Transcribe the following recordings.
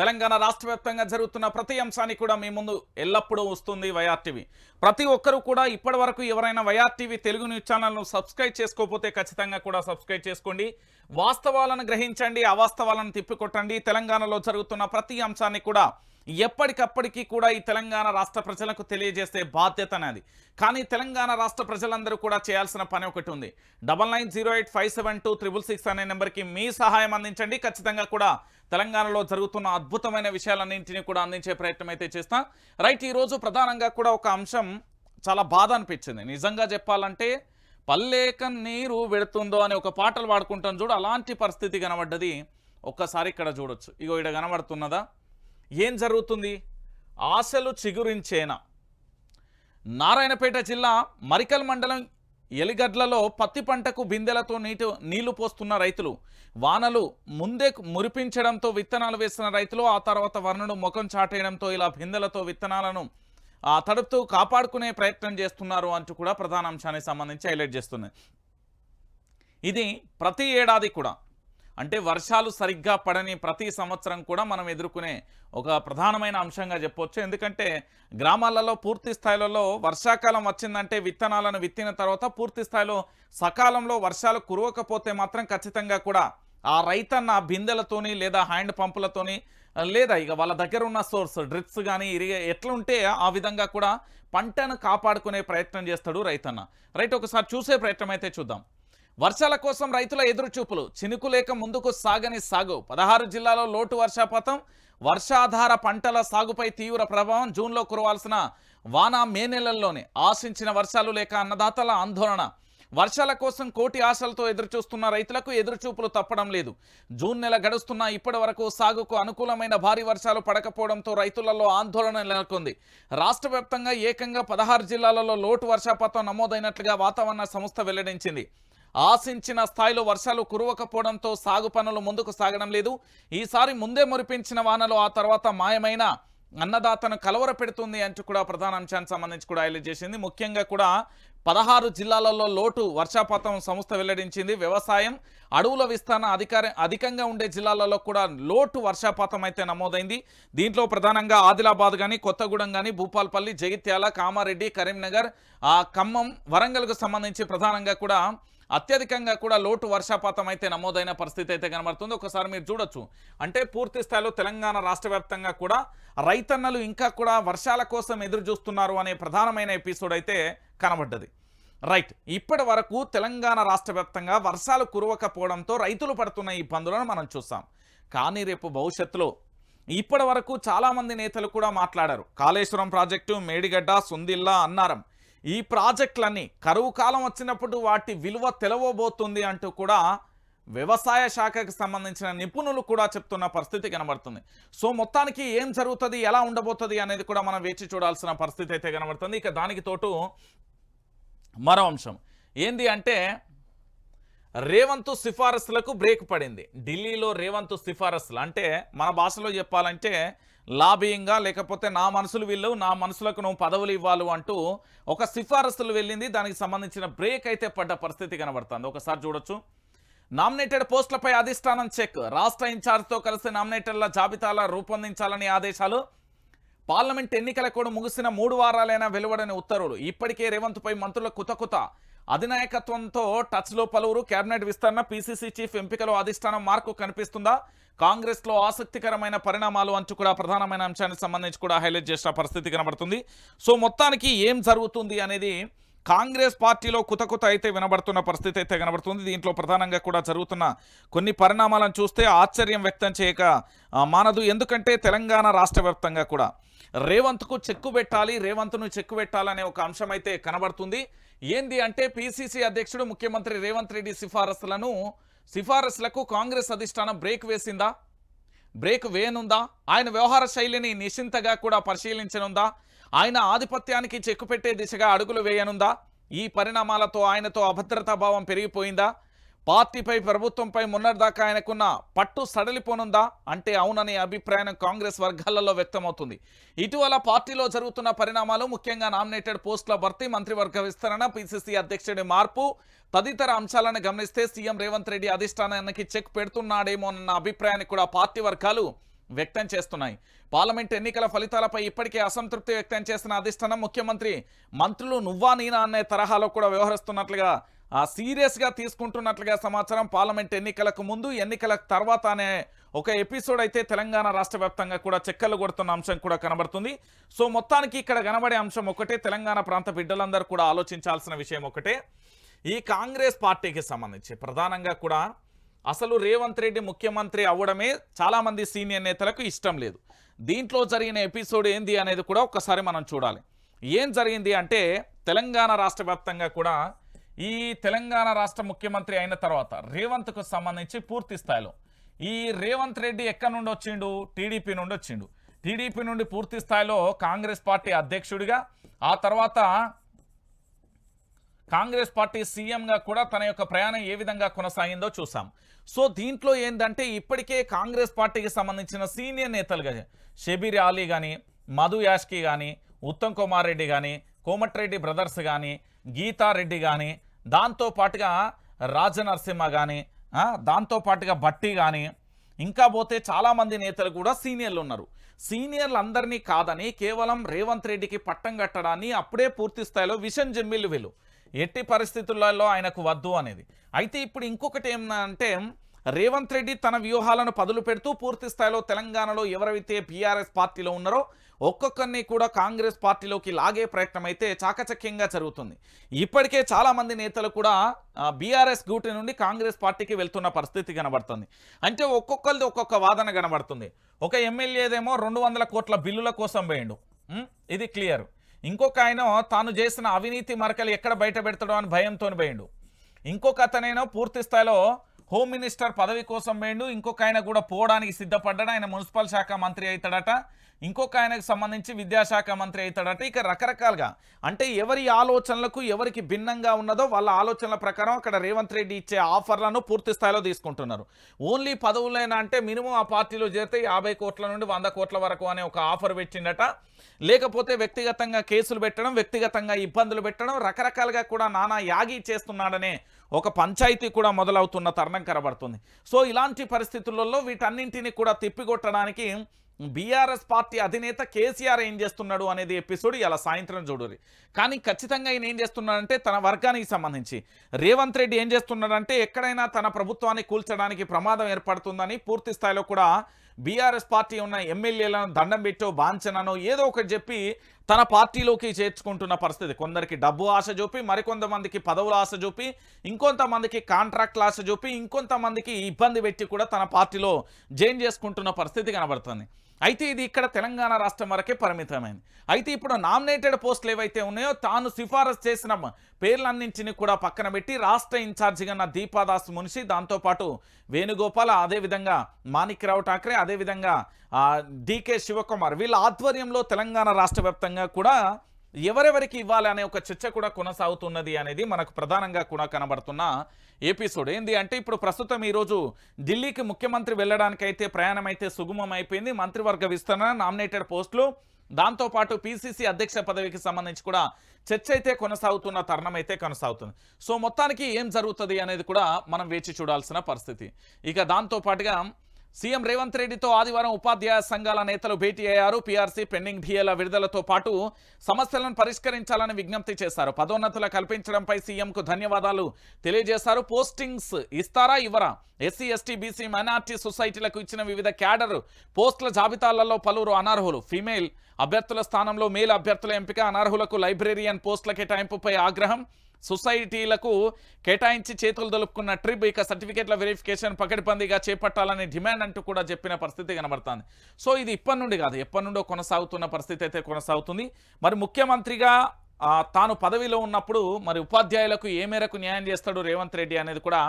తెలంగాణ రాష్ట్ర వ్యాప్తంగా జరుగుతున్న ప్రతి అంశానికి కూడా మీ ముందు ఎల్లప్పుడూ వస్తుంది వైఆర్టీవీ ప్రతి ఒక్కరూ కూడా ఇప్పటి వరకు ఎవరైనా వైఆర్టీవీ తెలుగు న్యూస్ ఛానల్ను సబ్స్క్రైబ్ చేసుకోకపోతే ఖచ్చితంగా కూడా సబ్స్క్రైబ్ చేసుకోండి. వాస్తవాలను గ్రహించండి అవాస్తవాలను తిప్పికొట్టండి. తెలంగాణలో జరుగుతున్న ప్రతి అంశాన్ని కూడా ఎప్పటికప్పటికీ కూడా ఈ తెలంగాణ రాష్ట్ర ప్రజలకు తెలియజేసే బాధ్యత అనేది. కానీ తెలంగాణ రాష్ట్ర ప్రజలందరూ కూడా చేయాల్సిన పని ఒకటి ఉంది. Double nine zero eight five seven two triple six అనే నెంబర్కి మీ సహాయం అందించండి. ఖచ్చితంగా కూడా తెలంగాణలో జరుగుతున్న అద్భుతమైన విషయాలన్నింటినీ కూడా అందించే ప్రయత్నం అయితే చేస్తాం. రైట్ ఈరోజు ప్రధానంగా కూడా ఒక అంశం చాలా బాధ అనిపించింది. నిజంగా చెప్పాలంటే పల్లేక నీరు వెడుతుందో అని ఒక పాటలు పాడుకుంటాం చూడు. అలాంటి పరిస్థితి కనబడ్డది. ఒక్కసారి ఇక్కడ చూడొచ్చు. ఇగో ఇక్కడ కనబడుతున్నదా? ఏం జరుగుతుంది? ఆశలు చిగురించేనా? నారాయణపేట జిల్లా మరికల్ మండలం ఎలిగడ్లలో పత్తి పంటకు బిందెలతో నీటి నీళ్ళు పోస్తున్న రైతులు వానలు ముందే మురిపించడంతో విత్తనాలు వేసిన రైతులు ఆ తర్వాత వర్ణుడు ముఖం చాటేయడంతో ఇలా బిందెలతో విత్తనాలను ఆ, తడుపుతూ కాపాడుకునే ప్రయత్నం చేస్తున్నారు అంటూ కూడా ప్రధాన అంశానికి సంబంధించి హైలైట్ చేస్తుంది. ఇది ప్రతి ఏడాది కూడా అంటే వర్షాలు సరిగ్గా పడని ప్రతి సంవత్సరం కూడా మనం ఎదుర్కొనే ఒక ప్రధానమైన అంశంగా చెప్పొచ్చు. ఎందుకంటే గ్రామాలలో పూర్తి స్థాయిలలో వర్షాకాలం వచ్చిందంటే విత్తనాలను విత్తిన తర్వాత పూర్తి స్థాయిలో సకాలంలో వర్షాలు కురవకపోతే మాత్రం ఖచ్చితంగా కూడా ఆ రైతన్న బిందెలతోని లేదా హ్యాండ్ పంపులతోని లేదా ఇక వాళ్ళ దగ్గర ఉన్న సోర్స్ డ్రిప్స్ కానీ ఇరిగే ఎట్లుంటే ఆ విధంగా కూడా పంటను కాపాడుకునే ప్రయత్నం చేస్తాడు రైతన్న. రైట్ ఒకసారి చూసే ప్రయత్నం అయితే చూద్దాం. వర్షాల కోసం రైతుల ఎదురుచూపులు. చినుకు లేక ముందుకు సాగని సాగు. పదహారు జిల్లాలో లోటు వర్షాపాతం. వర్షాధార పంటల సాగుపై తీవ్ర ప్రభావం. జూన్లో కురవాల్సిన వాన మే నెలల్లోనే ఆశించిన వర్షాలు లేక అన్నదాతల ఆందోళన. వర్షాల కోసం కోటి ఆశలతో ఎదురుచూస్తున్న రైతులకు ఎదురుచూపులు తప్పడం లేదు. జూన్ నెల గడుస్తున్న ఇప్పటి వరకు సాగుకు అనుకూలమైన భారీ వర్షాలు పడకపోవడంతో రైతులలో ఆందోళన నెలకొంది. రాష్ట్ర ఏకంగా పదహారు జిల్లాలలో లోటు వర్షాపాతం నమోదైనట్లుగా వాతావరణ సంస్థ వెల్లడించింది. ఆశించిన స్థాయిలో వర్షాలు కురవకపోవడంతో సాగు పనులు ముందుకు సాగడం లేదు. ఈసారి ముందే మురిపించిన వానలు ఆ తర్వాత మాయమైన అన్నదాతను కలవర పెడుతుంది అంటూ కూడా ప్రధాన అంశానికి సంబంధించి కూడా హైలైట్ చేసింది. ముఖ్యంగా కూడా పదహారు జిల్లాలలో లోటు వర్షాపాతం సంస్థ వెల్లడించింది. వ్యవసాయం అడవుల విస్తరణ అధికార అధికంగా ఉండే జిల్లాలలో కూడా లోటు వర్షాపాతం అయితే నమోదైంది. దీంట్లో ప్రధానంగా ఆదిలాబాద్ కానీ కొత్తగూడెం కానీ భూపాల్పల్లి జగిత్యాల కామారెడ్డి కరీంనగర్ ఆ ఖమ్మం వరంగల్కు సంబంధించి ప్రధానంగా కూడా అత్యధికంగా కూడా లోటు వర్షపాతం అయితే నమోదైన పరిస్థితి అయితే కనబడుతుంది. ఒకసారి మీరు చూడొచ్చు. అంటే పూర్తి స్థాయిలో తెలంగాణ రాష్ట్ర వ్యాప్తంగా కూడా రైతన్నలు ఇంకా కూడా వర్షాల కోసం ఎదురు చూస్తున్నారు అనే ప్రధానమైన ఎపిసోడ్ అయితే కనబడ్డది. రైట్. ఇప్పటి వరకు తెలంగాణ రాష్ట్ర వ్యాప్తంగా వర్షాలు కురవకపోవడంతో రైతులు పడుతున్న ఇబ్బందులను మనం చూస్తాం కానీ రేపు భవిష్యత్తులో ఇప్పటి వరకు చాలామంది నేతలు కూడా మాట్లాడారు. కాళేశ్వరం ప్రాజెక్టు మేడిగడ్డ సుందిల్లా అన్నారం ఈ ప్రాజెక్టులన్నీ కరువు కాలం వచ్చినప్పుడు వాటి విలువ తెలవబోతుంది అంటూ కూడా వ్యవసాయ శాఖకు సంబంధించిన నిపుణులు కూడా చెప్తున్న పరిస్థితి కనబడుతుంది. సో మొత్తానికి ఏం జరుగుతుంది ఎలా ఉండబోతుంది అనేది కూడా మనం వేచి చూడాల్సిన పరిస్థితి అయితే కనబడుతుంది. ఇక దానికి తోటు మరో అంశం. ఏంది అంటే రేవంత్ సిఫారసులకు బ్రేక్ పడింది. ఢిల్లీలో రేవంత్ సిఫారసులు. అంటే మన భాషలో చెప్పాలంటే లాబియింగ్గా లేకపోతే నా మనసులు వీళ్ళు నా మనసులకు నువ్వు పదవులు ఇవ్వాలి అంటూ ఒక సిఫారసులు వెళ్ళింది. దానికి సంబంధించిన బ్రేక్ అయితే పడ్డ పరిస్థితి కనబడుతుంది. ఒకసారి చూడొచ్చు. నామినేటెడ్ పోస్టులపై అధిష్టానం చెక్. రాష్ట్ర ఇన్ఛార్జ్తో కలిసి నామినేటర్ల జాబితాల రూపొందించాలని ఆదేశాలు. పార్లమెంట్ ఎన్నికల కూడా ముగిసిన మూడు వారాలైనా వెలువడని ఉత్తర్వులు. ఇప్పటికే రేవంత్పై మంత్రుల కుతకుత. అధినాయకత్వంతో టచ్లో పలువురు కేబినెట్ విస్తరణ పీసీసీ చీఫ్ ఎంపికలో అధిష్టానం మార్కు కనిపిస్తుందా? కాంగ్రెస్లో ఆసక్తికరమైన పరిణామాలు అంటూ కూడా ప్రధానమైన అంశానికి సంబంధించి కూడా హైలైట్ చేసిన పరిస్థితి కనబడుతుంది. సో మొత్తానికి ఏం జరుగుతుంది అనేది కాంగ్రెస్ పార్టీలో కుతకుత అయితే వినబడుతున్న పరిస్థితి అయితే కనబడుతుంది. దీంట్లో ప్రధానంగా కూడా జరుగుతున్న కొన్ని పరిణామాలను చూస్తే ఆశ్చర్యం వ్యక్తం చేయక మానదు. ఎందుకంటే తెలంగాణ రాష్ట్ర కూడా రేవంత్కు చెక్కు పెట్టాలి రేవంత్ను చెక్కు పెట్టాలనే ఒక అంశం అయితే కనబడుతుంది. ఏంది అంటే పిసిసి అధ్యక్షుడు ముఖ్యమంత్రి రేవంత్ రెడ్డి సిఫారసులను సిఫారసులకు కాంగ్రెస్ అధిష్టానం బ్రేక్ వేసిందా? బ్రేక్ వేయనుందా? ఆయన వ్యవహార శైలిని నిశ్చింతగా కూడా పరిశీలించనుందా? ఆయన ఆధిపత్యానికి చెక్కుపెట్టే దిశగా అడుగులు వేయనుందా? ఈ పరిణామాలతో ఆయనతో అభద్రతాభావం పెరిగిపోయిందా? పార్టీపై ప్రభుత్వంపై మొన్నటిదాకా ఆయనకున్న పట్టు సడలిపోనుందా? అంటే అవుననే అభిప్రాయం కాంగ్రెస్ వర్గాలలో వ్యక్తమవుతుంది. ఇటీవల పార్టీలో జరుగుతున్న పరిణామాలు ముఖ్యంగా నామినేటెడ్ పోస్టుల భర్తీ మంత్రివర్గ విస్తరణ పిసిసి అధ్యక్షుడి మార్పు తదితర అంశాలను గమనిస్తే సీఎం రేవంత్ రెడ్డి అధిష్టానానికి చెక్ పెడుతున్నాడేమోనన్న అభిప్రాయాన్ని కూడా పార్టీ వర్గాలు వ్యక్తం చేస్తున్నాయి. పార్లమెంట్ ఎన్నికల ఫలితాలపై ఇప్పటికే అసంతృప్తి వ్యక్తం చేసిన అధిష్టానం ముఖ్యమంత్రి మంత్రులు నువ్వా నీనా అనే తరహాలో కూడా వ్యవహరిస్తున్నట్లుగా సీరియస్గా తీసుకుంటున్నట్లుగా సమాచారం పార్లమెంట్ ఎన్నికలకు ముందు ఎన్నికల తర్వాత అనే ఒక ఎపిసోడ్ అయితే తెలంగాణ రాష్ట్ర వ్యాప్తంగా కూడా చెక్కలు కొడుతున్న అంశం కూడా కనబడుతుంది. సో మొత్తానికి ఇక్కడ కనబడే అంశం ఒకటే తెలంగాణ ప్రాంత బిడ్డలందరూ కూడా ఆలోచించాల్సిన విషయం ఒకటే. ఈ కాంగ్రెస్ పార్టీకి సంబంధించి ప్రధానంగా కూడా అసలు రేవంత్ రెడ్డి ముఖ్యమంత్రి అవ్వడమే చాలామంది సీనియర్ నేతలకు ఇష్టం లేదు. దీంట్లో జరిగిన ఎపిసోడ్ ఏంది అనేది కూడా ఒక్కసారి మనం చూడాలి. ఏం జరిగింది అంటే తెలంగాణ రాష్ట్ర వ్యాప్తంగా కూడా ఈ తెలంగాణ రాష్ట్ర ముఖ్యమంత్రి అయిన తర్వాత రేవంత్కు సంబంధించి పూర్తి స్థాయిలో. ఈ రేవంత్ రెడ్డి ఎక్కడి నుండి వచ్చిండు? టీడీపీ నుండి వచ్చిండు. టీడీపీ నుండి పూర్తి స్థాయిలో కాంగ్రెస్ పార్టీ అధ్యక్షుడిగా ఆ తర్వాత కాంగ్రెస్ పార్టీ సీఎంగా కూడా తన యొక్క ప్రయాణం ఏ విధంగా కొనసాగిందో చూసాం. సో దీంట్లో ఏంటంటే ఇప్పటికే కాంగ్రెస్ పార్టీకి సంబంధించిన సీనియర్ నేతలుగా షబీర్ అలీ కానీ మధు యాష్కి కానీ ఉత్తమ్ కుమార్ రెడ్డి కానీ కోమటిరెడ్డి బ్రదర్స్ కానీ గీతారెడ్డి కానీ దాంతో పాటుగా రాజనరసింహ కానీ దాంతో పాటుగా బట్టి కానీ ఇంకా పోతే చాలామంది నేతలు కూడా సీనియర్లు ఉన్నారు. సీనియర్లు అందరినీ కాదని కేవలం రేవంత్ రెడ్డికి పట్టం కట్టడాన్ని అప్పుడే పూర్తి స్థాయిలో విషన్ జమ్మిల్లు వీళ్ళు. ఎట్టి పరిస్థితులలో ఆయనకు వద్దు అనేది. అయితే ఇప్పుడు ఇంకొకటి ఏమంటే రేవంత్ రెడ్డి తన వ్యూహాలను పదులు పెడుతూ పూర్తి స్థాయిలో తెలంగాణలో ఎవరైతే బీఆర్ఎస్ పార్టీలో ఉన్నారో ఒక్కొక్కరిని కూడా కాంగ్రెస్ పార్టీలోకి లాగే ప్రయత్నం అయితే చాకచక్యంగా జరుగుతుంది. ఇప్పటికే చాలామంది నేతలు కూడా బీఆర్ఎస్ గూటి నుండి కాంగ్రెస్ పార్టీకి వెళ్తున్న పరిస్థితి కనబడుతుంది. అంటే ఒక్కొక్కరిది ఒక్కొక్క వాదన కనబడుతుంది. ఒక ఎమ్మెల్యేదేమో రెండు వందల కోట్ల బిల్లుల కోసం పోయిండు ఇది క్లియర్. ఇంకొక ఆయన తాను చేసిన అవినీతి మరకలు ఎక్కడ బయట పెడతాడో అని భయంతో పోయిండు ఇంకొక అతనేనో పూర్తి స్థాయిలో హోమ్ మినిస్టర్ పదవి కోసం పోయిండు ఇంకొక ఆయన కూడా పోవడానికి సిద్ధపడ్డాడు. ఆయన మున్సిపల్ శాఖ మంత్రి అవుతాడట. ఇంకొక ఆయనకు సంబంధించి విద్యాశాఖ మంత్రి అవుతాడట ఇక రకరకాలుగా. అంటే ఎవరి ఆలోచనలకు ఎవరికి భిన్నంగా ఉన్నదో వాళ్ళ ఆలోచనల ప్రకారం అక్కడ రేవంత్ రెడ్డి ఇచ్చే ఆఫర్లను పూర్తి స్థాయిలో తీసుకుంటున్నారు. ఓన్లీ పదవులైనా అంటే మినిమం ఆ పార్టీలో చేరితే యాభై కోట్ల నుండి వంద కోట్ల వరకు అనే ఒక ఆఫర్ పెట్టిండట. లేకపోతే వ్యక్తిగతంగా కేసులు పెట్టడం వ్యక్తిగతంగా ఇబ్బందులు పెట్టడం రకరకాలుగా కూడా నానా యాగి చేస్తున్నాడనే ఒక పంచాయతీ కూడా మొదలవుతున్న తరుణం కనబడుతుంది. సో ఇలాంటి పరిస్థితులలో వీటన్నింటినీ కూడా తిప్పికొట్టడానికి బీఆర్ఎస్ పార్టీ అధినేత కేసీఆర్ ఏం చేస్తున్నాడు అనేది ఎపిసోడ్ ఇలా సాయంత్రం చూడాలి కానీ ఖచ్చితంగా ఈయన ఏం చేస్తున్నాడంటే తన వర్గానికి సంబంధించి. రేవంత్ రెడ్డి ఏం చేస్తున్నాడంటే ఎక్కడైనా తన ప్రభుత్వాన్ని కూల్చడానికి ప్రమాదం ఏర్పడుతుందని పూర్తి స్థాయిలో కూడా బీఆర్ఎస్ పార్టీ ఉన్న ఎమ్మెల్యేలను దండం పెట్టో బాంఛననో ఏదో ఒకటి చెప్పి తన పార్టీలోకి చేర్చుకుంటున్న పరిస్థితి. కొందరికి డబ్బు ఆశ చూపి మరికొంతమందికి పదవుల ఆశ చూపి ఇంకొంతమందికి కాంట్రాక్ట్ల ఆశ చూపి ఇంకొంతమందికి ఇబ్బంది పెట్టి కూడా తన పార్టీలో జైన్ చేసుకుంటున్న పరిస్థితి కనబడుతుంది. అయితే ఇది ఇక్కడ తెలంగాణ రాష్ట్రం వరకే పరిమితమైంది. అయితే ఇప్పుడు నామినేటెడ్ పోస్టులు ఏవైతే ఉన్నాయో తాను సిఫారసు చేసిన పేర్లన్నింటిని కూడా పక్కన పెట్టి రాష్ట్ర ఇన్ఛార్జిగా ఉన్న దీపాదాస్ మునిషి దాంతోపాటు వేణుగోపాల్ అదేవిధంగా మాణిక్రావు ఠాక్రే అదేవిధంగా డికే శివకుమార్ వీళ్ళ ఆధ్వర్యంలో తెలంగాణ రాష్ట్ర వ్యాప్తంగా కూడా ఎవరెవరికి ఇవ్వాలి అనే ఒక చర్చ కూడా కొనసాగుతున్నది అనేది మనకు ప్రధానంగా కూడా కనబడుతున్న ఎపిసోడ్. ఏంది అంటే ఇప్పుడు ప్రస్తుతం ఈరోజు ఢిల్లీకి ముఖ్యమంత్రి వెళ్ళడానికైతే ప్రయాణం అయితే సుగమం అయిపోయింది. మంత్రివర్గ విస్తరణ నామినేటెడ్ పోస్టులు దాంతోపాటు పీసీసీ అధ్యక్ష పదవికి సంబంధించి కూడా చర్చ అయితే కొనసాగుతున్న తరుణం అయితే కొనసాగుతుంది. సో మొత్తానికి ఏం జరుగుతుంది అనేది కూడా మనం వేచి చూడాల్సిన పరిస్థితి. ఇక దాంతోపాటుగా సీఎం రేవంత్ రెడ్డితో ఆదివారం ఉపాధ్యాయ సంఘాల నేతలు భేటీ అయ్యారు. పీఆర్సీ పెండింగ్ డిఏల విడుదలతో పాటు సమస్యలను పరిష్కరించాలని విజ్ఞప్తి చేశారు. పదోన్నతులు కల్పించడంపై సీఎంకు ధన్యవాదాలు తెలియజేశారు. పోస్టింగ్స్ ఇస్తారా ఇవ్వరా? ఎస్సీ ఎస్టీ బీసీ మైనార్టీ సొసైటీలకు ఇచ్చిన వివిధ క్యాడర్ పోస్టుల జాబితాలలో పలువురు అనర్హులు. ఫీమేల్ అభ్యర్థుల స్థానంలో మేల్ అభ్యర్థుల ఎంపిక అనర్హులకు లైబ్రేరియన్ పోస్టుల కేటాయింపుపై ఆగ్రహం సొసైటీలకు కేటాయించి చేతులు దొలుపుకున్న ట్రిప్ ఇక సర్టిఫికేట్ల వెరిఫికేషన్ పకడ్బందీగా చేపట్టాలని డిమాండ్ అంటూ కూడా చెప్పిన పరిస్థితి కనబడుతుంది. సో ఇది ఇప్పటి నుండి కాదు. ఎప్పటి నుండో కొనసాగుతున్న పరిస్థితి అయితే కొనసాగుతుంది. మరి ముఖ్యమంత్రిగా తాను పదవిలో ఉన్నప్పుడు మరి ఉపాధ్యాయులకు ఏ మేరకు న్యాయం చేస్తాడు రేవంత్ రెడ్డి అనేది కూడా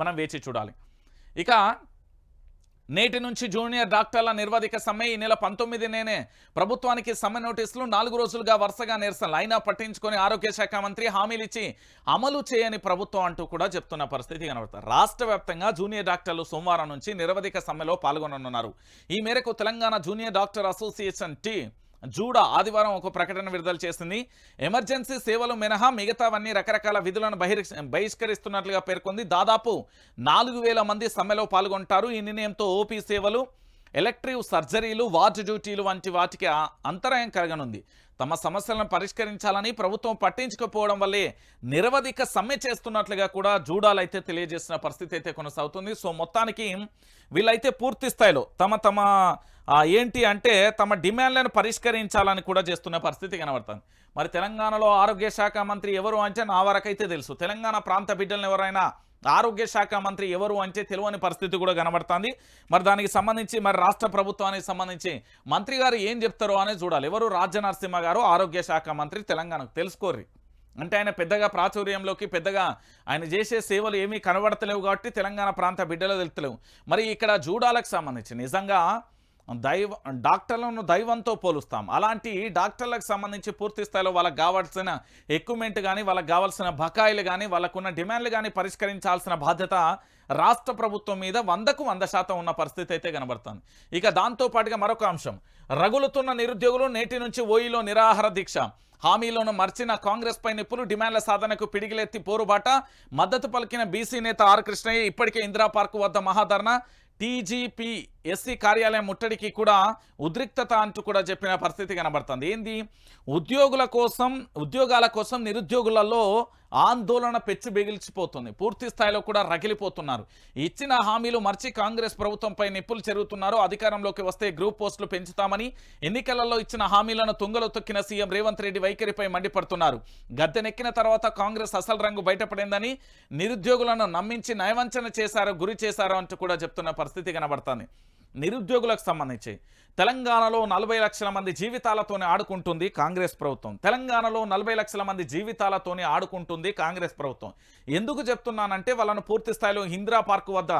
మనం వేచి చూడాలి. ఇక నేటి నుంచి జూనియర్ డాక్టర్ల నిర్వాధిక సమ్మె ఈ నెల పంతొమ్మిది నేనే ప్రభుత్వానికి సమ్మె నోటీసులు నాలుగు రోజులుగా వరుసగా నిరసనలు అయినా పట్టించుకొని ఆరోగ్య శాఖ మంత్రి హామీలిచ్చి అమలు చేయని ప్రభుత్వం అంటూ కూడా చెప్తున్న పరిస్థితి కనబడుతుంది. రాష్ట్ర వ్యాప్తంగా జూనియర్ డాక్టర్లు సోమవారం నుంచి నిరవధిక సమ్మెలో పాల్గొననున్నారు. ఈ మేరకు Telangana junior doctor association T JUDA ఆదివారం ఒక ప్రకటన విడుదల చేసింది. ఎమర్జెన్సీ సేవలు మినహా మిగతావన్నీ రకరకాల విధులను బహిరి బహిష్కరిస్తున్నట్లుగా పేర్కొంది. దాదాపు నాలుగు వేల మంది సమ్మెలో పాల్గొంటారు. ఈ నిర్ణయంతో ఓపీ సేవలు ఎలక్ట్రివ్ సర్జరీలు వార్డు డ్యూటీలు వంటి వాటికి అంతరాయం కలగనుంది. తమ సమస్యలను పరిష్కరించాలని ప్రభుత్వం పట్టించుకోకపోవడం వల్లే నిరవధిక సమ్మె చేస్తున్నట్లుగా కూడా జూడాలైతే తెలియజేసిన పరిస్థితి అయితే కొనసాగుతుంది. సో మొత్తానికి వీళ్ళైతే పూర్తి స్థాయిలో తమ తమ ఏంటి అంటే తమ డిమాండ్లను పరిష్కరించాలని కూడా చేస్తున్న పరిస్థితి కనబడుతుంది. మరి తెలంగాణలో ఆరోగ్య శాఖ మంత్రి ఎవరు అంటే నా వరకైతే తెలుసు. తెలంగాణ ప్రాంత బిడ్డలను ఎవరైనా ఆరోగ్య శాఖ మంత్రి ఎవరు అంటే తెలియని పరిస్థితి కూడా కనబడుతుంది. మరి దానికి సంబంధించి మరి రాష్ట్ర ప్రభుత్వానికి సంబంధించి మంత్రి గారు ఏం చెప్తారో అనేది చూడాలి. ఎవరు? రాజ్య నరసింహ గారు ఆరోగ్య శాఖ మంత్రి తెలంగాణకు తెలుసుకోర్రి. అంటే ఆయన పెద్దగా ప్రాచుర్యంలోకి పెద్దగా ఆయన చేసే సేవలు ఏమీ కనబడతలేవు కాబట్టి తెలంగాణ ప్రాంత బిడ్డలు తెలుస్తలేవు. మరి ఇక్కడ జూడాలకు సంబంధించి నిజంగా దైవ డాక్టర్లను దైవంతో పోలుస్తాం. అలాంటి డాక్టర్లకు సంబంధించి పూర్తి స్థాయిలో వాళ్ళకి కావాల్సిన ఎక్విప్మెంట్ కానీ వాళ్ళకి కావాల్సిన బకాయిలు కానీ వాళ్ళకున్న డిమాండ్లు కానీ పరిష్కరించాల్సిన బాధ్యత రాష్ట్ర ప్రభుత్వం మీద వందకు వంద శాతం ఉన్న పరిస్థితి అయితే కనబడుతుంది. ఇక దాంతో పాటుగా మరొక అంశం. రగులుతున్న నిరుద్యోగులు నేటి నుంచి ఓయిలో నిరాహార దీక్ష. హామీలను మర్చిన కాంగ్రెస్ పై నిప్పులు డిమాండ్ల సాధనకు పిడిగిలెత్తి పోరుబాట. మద్దతు పలికిన బీసీ నేత ఆర్ కృష్ణయ్య ఇప్పటికే ఇందిరా పార్క్ వద్ద మహాధర్ణ టీజీపీ ఎస్సీ కార్యాలయం ముట్టడికి కూడా ఉద్రిక్తత అంటూ కూడా చెప్పిన పరిస్థితి కనబడుతుంది. ఏంది? ఉద్యోగుల కోసం ఉద్యోగాల కోసం నిరుద్యోగులలో ఆందోళన పెచ్చు బిగిల్చిపోతుంది. పూర్తి స్థాయిలో కూడా రగిలిపోతున్నారు. ఇచ్చిన హామీలు మర్చి కాంగ్రెస్ ప్రభుత్వంపై నిప్పులు చెరుగుతున్నారు. అధికారంలోకి వస్తే గ్రూప్ పోస్టులు పెంచుతామని ఎన్నికలలో ఇచ్చిన హామీలను తుంగలో తొక్కిన సీఎం రేవంత్ రెడ్డి వైఖరిపై మండిపడుతున్నారు. గద్దెనెక్కిన తర్వాత కాంగ్రెస్ అసలు రంగు బయటపడిందని నిరుద్యోగులను నమ్మించి నయవంచన చేశారో గురి చేశారో అంటూ కూడా చెప్తున్న పరిస్థితి కనబడుతుంది. నిరుద్యోగులకు సంబంధించి. తెలంగాణలో నలభై లక్షల మంది జీవితాలతోనే ఆడుకుంటుంది కాంగ్రెస్ ప్రభుత్వం. తెలంగాణలో నలభై లక్షల మంది జీవితాలతోనే ఆడుకుంటుంది కాంగ్రెస్ ప్రభుత్వం. ఎందుకు చెప్తున్నానంటే వాళ్ళను పూర్తి స్థాయిలో ఇందిరా పార్కు వద్ద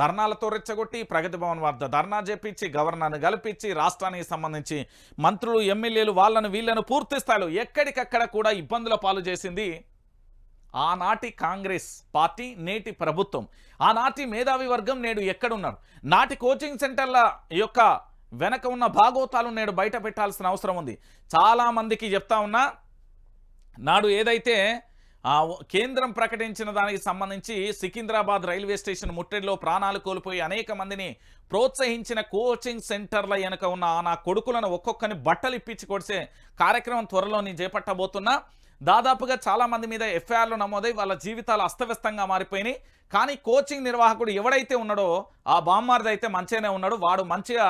ధర్నాలతో రెచ్చగొట్టి ప్రగతి భవన్ వద్ద ధర్నా చేపించి గవర్నర్ను గెలిపించి రాష్ట్రానికి సంబంధించి మంత్రులు ఎమ్మెల్యేలు వాళ్ళను వీళ్ళను పూర్తి స్థాయిలో ఎక్కడికక్కడ కూడా ఇబ్బందుల పాలు చేసింది ఆనాటి కాంగ్రెస్ పార్టీ నేటి ప్రభుత్వం. ఆనాటి మేధావి వర్గం నేడు ఎక్కడున్నారు? నాటి కోచింగ్ సెంటర్ల యొక్క వెనక ఉన్న భాగోతాలు నేడు బయట పెట్టాల్సిన అవసరం ఉంది. చాలామందికి చెప్తా ఉన్నా నాడు ఏదైతే కేంద్రం ప్రకటించిన దానికి సంబంధించి సికింద్రాబాద్ రైల్వే స్టేషన్ ముట్టడిలో ప్రాణాలు కోల్పోయి అనేక మందిని ప్రోత్సహించిన కోచింగ్ సెంటర్ల వెనుక ఉన్న నా కొడుకులను ఒక్కొక్కని బట్టలు ఇప్పించి కొడిసే కార్యక్రమం త్వరలో నేను చేపట్టబోతున్నా. దాదాపుగా చాలా మంది మీద ఎఫ్ఐఆర్లు నమోదై వాళ్ళ జీవితాలు అస్తవ్యస్తంగా మారిపోయినాయి. కానీ కోచింగ్ నిర్వాహకుడు ఎవడైతే ఉన్నాడో ఆ బామ్మార్ది అయితే మంచిగానే ఉన్నాడు. వాడు మంచిగా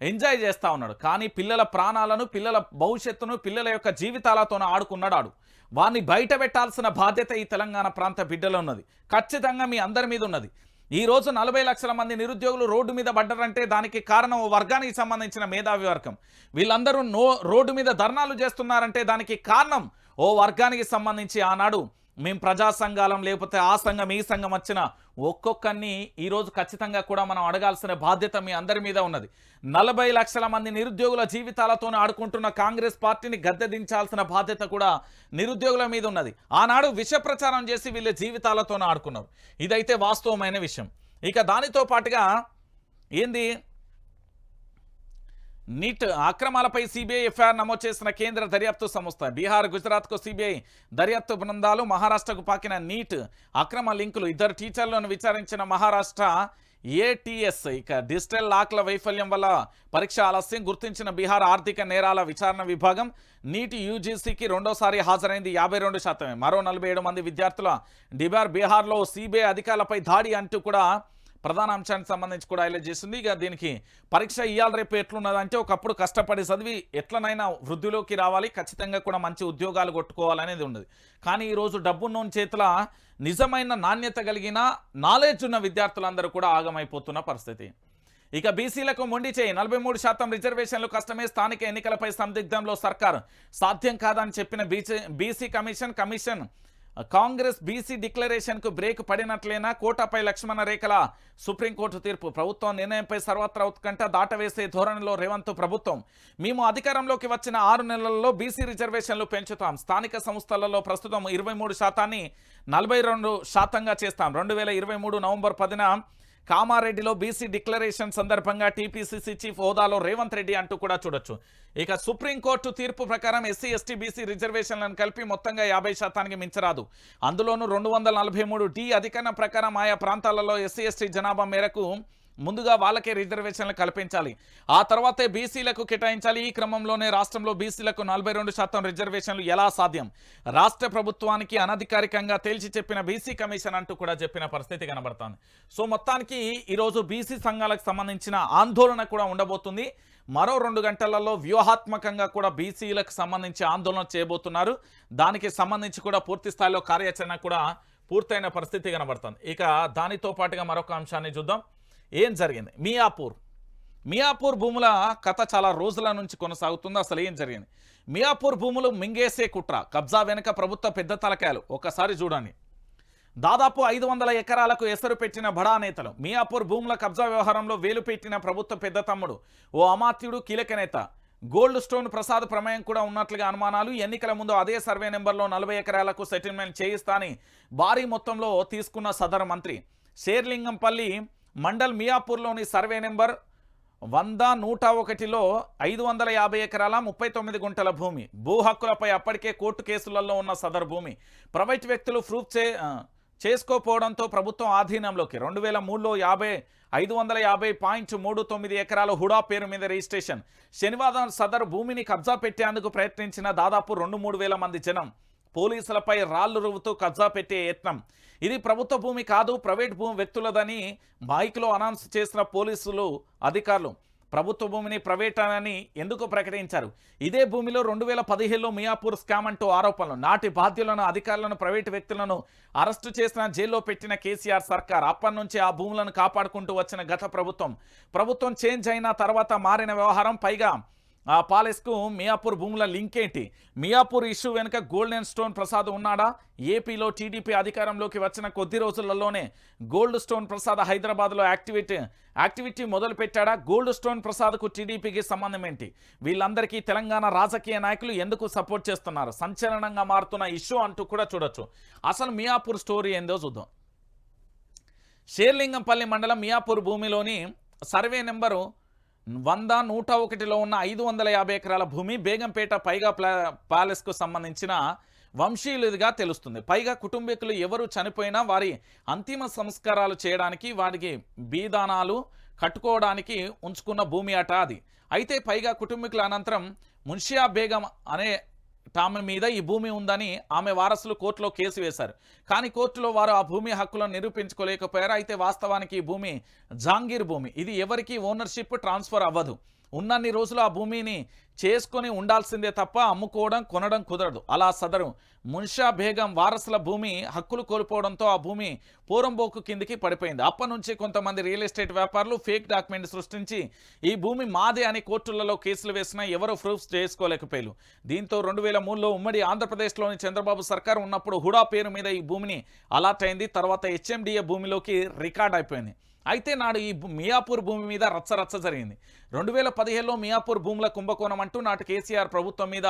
ఎంజాయ్ చేస్తూ ఉన్నాడు. కానీ పిల్లల ప్రాణాలను పిల్లల భవిష్యత్తును పిల్లల యొక్క జీవితాలతో ఆడుకున్నాడు ఆడు. వారిని బయట పెట్టాల్సిన బాధ్యత ఈ తెలంగాణ ప్రాంత బిడ్డలో ఉన్నది. ఖచ్చితంగా మీ అందరి మీద ఉన్నది. ఈ రోజు నలభై లక్షల మంది నిరుద్యోగులు రోడ్డు మీద పడ్డారంటే దానికి కారణం ఓ వర్గానికి సంబంధించిన మేధావి వర్గం. వీళ్ళందరూ నో రోడ్డు మీద ధర్నాలు చేస్తున్నారంటే దానికి కారణం ఓ వర్గానికి సంబంధించి ఆనాడు మేము ప్రజా సంఘాలం లేకపోతే ఆ సంఘం ఈ సంఘం వచ్చిన ఒక్కొక్కరిని ఈరోజు ఖచ్చితంగా కూడా మనం అడగాల్సిన బాధ్యత మీ అందరి మీద ఉన్నది. నలభై లక్షల మంది నిరుద్యోగుల జీవితాలతో ఆడుకుంటున్న కాంగ్రెస్ పార్టీని గద్దె దించాల్సిన బాధ్యత కూడా నిరుద్యోగుల మీద ఉన్నది. ఆనాడు విష ప్రచారం చేసి వీళ్ళ జీవితాలతో ఆడుకున్నారు. ఇదైతే వాస్తవమైన విషయం. ఇక దానితో పాటుగా ఏంది? నీట్ అక్రమాలపై సిబిఐ ఎఫ్ఐఆర్ నమోదు చేసిన కేంద్ర దర్యాప్తు సంస్థ. బీహార్ గుజరాత్కు సిబిఐ దర్యాప్తు బృందాలు మహారాష్ట్రకు పాకిన నీట్ అక్రమ లింకులు. ఇద్దరు టీచర్లను విచారించిన మహారాష్ట్ర ఏటీఎస్ ఇక డిజిటల్ లాక్ల వైఫల్యం వల్ల పరీక్ష ఆలస్యం గుర్తించిన బీహార్ ఆర్థిక నేరాల విచారణ విభాగం నీటి యూజీసీకి రెండోసారి హాజరైంది యాభై రెండు శాతమే. మరో నలభై ఏడు మంది విద్యార్థుల డిబార్ బీహార్లో సిబిఐ అధికారులపై దాడి అంటూ కూడా ప్రధాన అంశానికి సంబంధించి కూడా హైలైట్ చేసింది ఇక దీనికి పరీక్ష ఇవ్వాలి రేపు ఎట్లున్నదంటే ఒకప్పుడు కష్టపడి చదివి ఎట్లనైనా వృద్ధిలోకి రావాలి ఖచ్చితంగా కూడా మంచి ఉద్యోగాలు కొట్టుకోవాలనేది ఉండదు. కానీ ఈరోజు డబ్బున్న చేతుల నిజమైన నాణ్యత కలిగిన నాలెడ్జ్ ఉన్న విద్యార్థులందరూ కూడా ఆగమైపోతున్న పరిస్థితి. ఇక బీసీలకు మొండి చేయి. నలభై మూడు శాతం రిజర్వేషన్లు కష్టమే. స్థానిక ఎన్నికలపై సందిగ్ధంలో సర్కార్ సాధ్యం కాదని చెప్పిన BC commission commission Congress BC డిక్లరేషన్కు break పడినట్లేనా? కోటాపై లక్ష్మణ రేఖల సుప్రీంకోర్టు తీర్పు. ప్రభుత్వం నిర్ణయంపై సర్వత్రా ఉత్కంఠ దాటవేసే ధోరణిలో రేవంత్ ప్రభుత్వం. మేము అధికారంలోకి వచ్చిన ఆరు నెలల్లో బీసీ రిజర్వేషన్లు పెంచుతాం. స్థానిక సంస్థలలో ప్రస్తుతం ఇరవై మూడు శాతాన్ని నలభై రెండు శాతంగా చేస్తాం. రెండు వేల ఇరవై మూడు నవంబర్ పదిన కామారెడ్డిలో బీసీ డిక్లరేషన్ సందర్భంగా టీపీసీసీ చీఫ్ హోదాలో రేవంత్ రెడ్డి అంటూ కూడా చూడొచ్చు. ఇక సుప్రీంకోర్టు తీర్పు ప్రకారం ఎస్సీ ఎస్టీ బీసీ రిజర్వేషన్లను కలిపి మొత్తంగా యాభై శాతానికి మించరాదు. అందులోనూ రెండు వందల నలభై మూడు డి అధికరణ ప్రకారం ఆయా ప్రాంతాలలో ఎస్సీ ఎస్టీ జనాభా మేరకు ముందుగా వాళ్ళకే రిజర్వేషన్లు కల్పించాలి. ఆ తర్వాతే బీసీలకు కేటాయించాలి. ఈ క్రమంలోనే రాష్ట్రంలో బీసీలకు నలభై రెండు శాతం రిజర్వేషన్లు ఎలా సాధ్యం? రాష్ట్ర ప్రభుత్వానికి అనధికారికంగా తేల్చి చెప్పిన బీసీ కమిషన్ అంటూ కూడా చెప్పిన పరిస్థితి కనబడుతుంది. సో మొత్తానికి ఈరోజు బీసీ సంఘాలకు సంబంధించిన ఆందోళన కూడా ఉండబోతుంది. మరో రెండు గంటలలో వ్యూహాత్మకంగా కూడా బీసీలకు సంబంధించి ఆందోళన చేయబోతున్నారు. దానికి సంబంధించి కూడా పూర్తి స్థాయిలో కార్యాచరణ కూడా పూర్తయిన పరిస్థితి కనబడుతుంది. ఇక దానితో పాటుగా మరొక అంశాన్ని చూద్దాం. ఏం జరిగింది? మియాపూర్. మియాపూర్ భూముల కథ చాలా రోజుల నుంచి కొనసాగుతుంది అసలు ఏం జరిగింది? మియాపూర్ భూములు మింగేసే కుట్ర కబ్జా వెనుక ప్రభుత్వ పెద్ద తలకాయలు. ఒకసారి చూడండి. దాదాపు ఐదు వందల ఎకరాలకు ఎసరు పెట్టిన బడా నేతలు మియాపూర్ భూముల కబ్జా వ్యవహారంలో వేలు పెట్టిన ప్రభుత్వ పెద్ద తమ్ముడు ఓ అమాత్యుడు కీలక నేత. గోల్డ్ స్టోన్ ప్రసాద్ ప్రమేయం కూడా ఉన్నట్లుగా అనుమానాలు. ఎన్నికల ముందు అదే సర్వే నెంబర్లో నలభై ఎకరాలకు సెటిల్మెంట్ చేయిస్తాని భారీ మొత్తంలో తీసుకున్న సదరు మంత్రి. షేర్లింగంపల్లి మండల్ మియాపూర్లోని సర్వే నెంబర్ వంద నూట ఒకటిలో ఐదు వందల యాభై ఎకరాల ముప్పై తొమ్మిది గుంటల భూమి. భూ హక్కులపై అప్పటికే కోర్టు కేసులలో ఉన్న సదరు భూమి. ప్రైవేట్ వ్యక్తులు ప్రూఫ్ చే చేసుకోపోవడంతో ప్రభుత్వం ఆధీనంలోకి. రెండు వేల మూడులో యాభై ఐదు వందల యాభై పాయింట్ మూడు తొమ్మిది ఎకరాల హుడా పేరు మీద రిజిస్ట్రేషన్. శనివారం సదరు భూమిని కబ్జా పెట్టేందుకు ప్రయత్నించిన దాదాపు రెండు మూడు వేల మంది జనం. పోలీసులపై రాళ్ళు రువ్వుతూ కబ్జా పెట్టే యత్నం. ఇది ప్రభుత్వ భూమి కాదు ప్రైవేట్ భూమి వ్యక్తులదని మైక్లో అనౌన్స్ చేసిన పోలీసులు అధికారులు ప్రభుత్వ భూమిని ప్రైవేట్ అని ఎందుకు ప్రకటించారు? ఇదే భూమిలో రెండు వేల పదిహేనులో మియాపూర్ స్కామ్ అంటూ ఆరోపణలు. నాటి బాధ్యులను అధికారులను ప్రైవేటు వ్యక్తులను అరెస్టు చేసిన జైల్లో పెట్టిన కేసీఆర్ సర్కార్ అప్పటి నుంచి ఆ భూములను కాపాడుకుంటూ వచ్చిన గత ప్రభుత్వం. ప్రభుత్వం చేంజ్ అయిన తర్వాత మారిన వ్యవహారం పైగా ఆ పాలెస్కు మియాపూర్ భూముల లింక్ ఏంటి? మియాపూర్ ఇష్యూ వెనుక గోల్డెన్ స్టోన్ ప్రసాద్ ఉన్నాడా? ఏపీలో టీడీపీ అధికారంలోకి వచ్చిన కొద్ది రోజులలోనే గోల్డ్ స్టోన్ ప్రసాద్ హైదరాబాద్లో యాక్టివిటీ యాక్టివిటీ మొదలుపెట్టాడా? గోల్డ్ స్టోన్ ప్రసాద్కు టీడీపీకి సంబంధం ఏంటి? వీళ్ళందరికీ తెలంగాణ రాజకీయ నాయకులు ఎందుకు సపోర్ట్ చేస్తున్నారు? సంచలనంగా మారుతున్న ఇష్యూ అంటూ కూడా చూడొచ్చు. అసలు మియాపూర్ స్టోరీ ఏందో చూద్దాం. షేర్లింగంపల్లి మండలం మియాపూర్ భూమిలోని సర్వే నెంబరు వంద నూట ఒకటిలో ఉన్న ఐదు వందల యాభై ఎకరాల భూమి బేగంపేట పైగా ప్లా ప్యాలెస్కు సంబంధించిన వంశీయులుగా తెలుస్తుంది. పైగా కుటుంబీకులు ఎవరు చనిపోయినా వారి అంతిమ సంస్కారాలు చేయడానికి వారికి బీదానాలు కట్టుకోవడానికి ఉంచుకున్న భూమి అట అది. అయితే పైగా కుటుంబీకుల అనంతరం మున్షియా బేగం అనే ఆమె మీద ఈ భూమి ఉందని ఆమె వారసులు కోర్టులో కేసు వేశారు. కానీ కోర్టులో వారు ఆ భూమి హక్కులను నిరూపించుకోలేకపోయారు. అయితే వాస్తవానికి ఈ భూమి జాంగీర్ భూమి. ఇది ఎవరికీ ఓనర్షిప్ ట్రాన్స్ఫర్ అవ్వదు. ఉన్నన్ని రోజులు ఆ భూమిని చేసుకొని ఉండాల్సిందే తప్ప అమ్ముకోవడం కొనడం కుదరదు. అలా సదరు. మున్షా బేగం వారసుల భూమి హక్కులు కోల్పోవడంతో ఆ భూమి పూరంబోకు కిందికి పడిపోయింది. అప్పటి నుంచి కొంతమంది రియల్ ఎస్టేట్ వ్యాపారులు ఫేక్ డాక్యుమెంట్ సృష్టించి ఈ భూమి మాదే అని కోర్టులలో కేసులు వేసినా ఎవరు ప్రూఫ్స్ చేసుకోలేకపోయారు. దీంతో రెండు వేల మూడులో ఉమ్మడి ఆంధ్రప్రదేశ్లోని చంద్రబాబు సర్కార్ ఉన్నప్పుడు హుడా పేరు మీద ఈ భూమిని అలాట్ అయింది. తర్వాత హెచ్ఎండిఏ భూమిలోకి రికార్డ్ అయిపోయింది. అయితే నాడు ఈ భూ- మియాపూర్ భూమి మీద రచ్చ రచ్చ జరిగింది. రెండు వేల పదిహేడులో మియాపూర్ భూముల కుంభకోణం అంటూ నాటి కేసీఆర్ ప్రభుత్వం మీద